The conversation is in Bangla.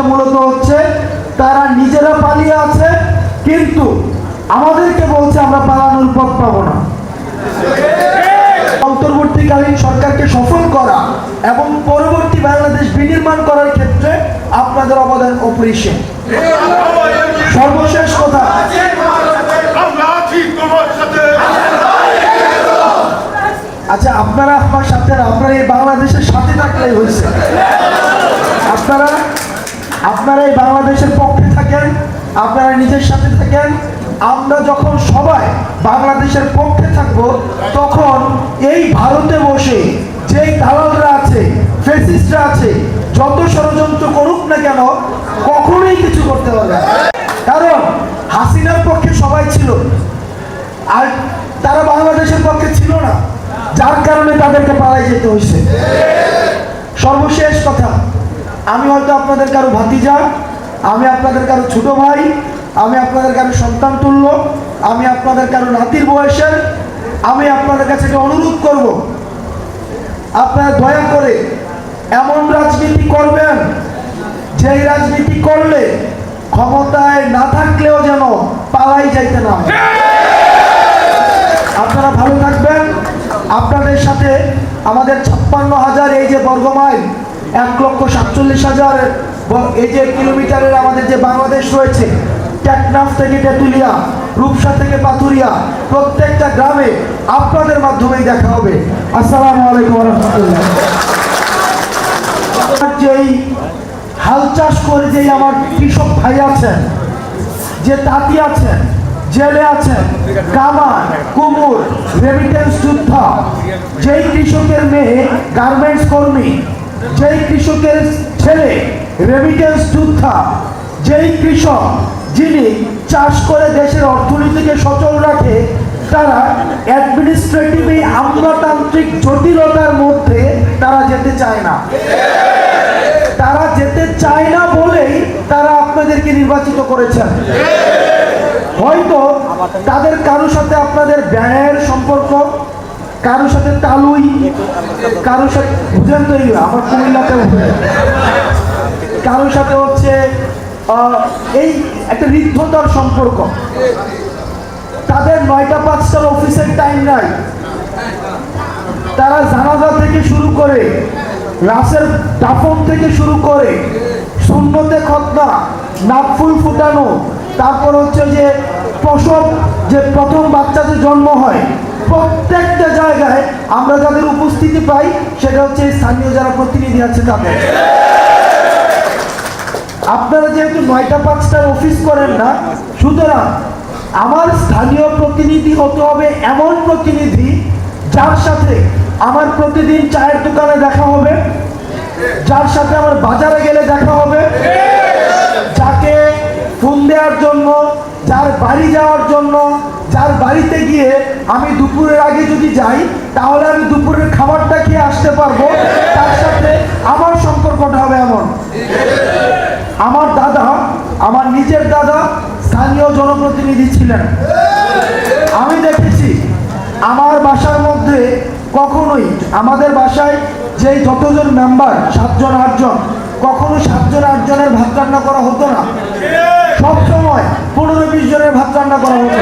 মধ্যে মূলত হচ্ছে তারা নিজেরা পালিয়ে আছে কিন্তু আমাদেরকে বলছে আমরা পালানোর পথ পাবো না। অন্তর্বর্তীকালীন সরকারকে সফল করা এবং পরবর্তী বাংলাদেশ বিনির্মাণ করার ক্ষেত্রে আপনাদের অবদান অপরিসীম। সর্বশেষ কথা আচ্ছা আপনারা আমার সাথে আপনারা এই বাংলাদেশের সাথে থাকলেই হয়েছে। আপনারা আপনারা বাংলাদেশের পক্ষে থাকেন, আপনারা নিজের সাথে থাকেন, আমরা যখন সবাই বাংলাদেশের পক্ষে থাকব, তখন এই ভারতে বসে যেই দালালরা আছে ফেসিস্টরা আছে, যত ষড়যন্ত্র করুক না কেন, কখনোই কিছু করতে পারবে কারণ হাসিনার পক্ষে সবাই ছিল, আর তারা বাংলাদেশের পক্ষে ছিল না, যার কারণে তাদেরকে পালাই যেতে হয়েছে। সর্বশেষ কথা, আমি হয়তো আপনাদের কারও ভাতিজা আমি আপনাদের কারও ছোট ভাই, আমি আপনাদের কারও সন্তান তুল্য, আমি আপনাদের কারও নাতির বয়সের, আমি আপনাদের কাছে একটা অনুরোধ করব আপনারা দয়া করে এমন রাজনীতি করবেন, যেই রাজনীতি করলে ক্ষমতায় না থাকলেও যেন পালাই যাইতে না। আপনারা ভালো থাকবেন আপনাদের সাথে আমাদের ছাপ্পান্ন হাজার, এই যে বর্গমাইল, এক লক্ষ সাতচল্লিশ হাজার এই যে কিলোমিটারের আমাদের যে বাংলাদেশ রয়েছে, টেকনাফ থেকে তেঁতুলিয়া, রূপসা থেকে পাথুরিয়া, প্রত্যেকটা গ্রামে আপনাদের মাধ্যমেই দেখা হবে। আসসালামু আলাইকুম রহমতুল্লাহ যেই হাল চাষ করে যেই আমার কৃষক ভাই আছেন, যে তাঁতি আছেন, জেলে আছেন, কামার, কুমুর রেমিটেন্স যোদ্ধা, যেই কৃষকের মেয়ে গার্মেন্টস কর্মী, যেই কৃষকের ছেলে রেমিটেন্স যোদ্ধা, যেই কৃষক যিনি চাষ করে দেশের অর্থনীতিকে সচল রাখে, তারা অ্যাডমিনিস্ট্রেটিভ এই আমলাতান্ত্রিক জটিলতার মধ্যে তারা যেতে চায় না। তারা যেতে চায় না বলেই তারা আপনাদেরকে নির্বাচিত করেছেন। হয়তো তাদের কারোর সাথে আপনাদের ব্যয়ের সম্পর্ক কারোর সাথে তালুই, কারোর সাথে বুঝেন তো এইগুলো, আমার কুমিল্লাতে কারোর সাথে হচ্ছে এই একটা ঋদ্ধতার সম্পর্ক। তাদের নয়টা পাঁচটার অফিসের টাইম নাই। তারা জানাজা থেকে শুরু করে, রাসের দাফন থেকে শুরু করে শূন্যতে খতনা নাকফুল ফুটানো, তারপর হচ্ছে যে প্রসব, যে প্রথম বাচ্চা যে জন্ম হয় আমরা যাদের উপস্থিতি পাই, সেটা হচ্ছে স্থানীয় যারা প্রতিনিধি আছে তাদের। আপনারা যেহেতু নয়টা পাঁচটার অফিস করেন না, সুতরাং আমার স্থানীয় প্রতিনিধি হতে হবে এমন প্রতিনিধি যার সাথে আমার প্রতিদিন চায়ের দোকানে দেখা হবে, যার সাথে আমার বাজারে গেলে আমি দুপুরের আগে যদি যাই, তাহলে আমি দুপুরের খাবারটা খেয়ে আসতে পারব। তার সাথে আমার সম্পর্কটা হবে এমন। আমার দাদা, আমার নিজের দাদা স্থানীয় জনপ্রতিনিধি ছিলেন। আমি দেখেছি, আমার বাসার মধ্যে কখনোই, আমাদের বাসায় যে যতজন মেম্বার সাতজন, আটজন, কখনো সাতজন, আটজনের ভাত রান্না করা হতো না। সবসময় পনেরো, বিশ জনের ভাত রান্না করা হতো।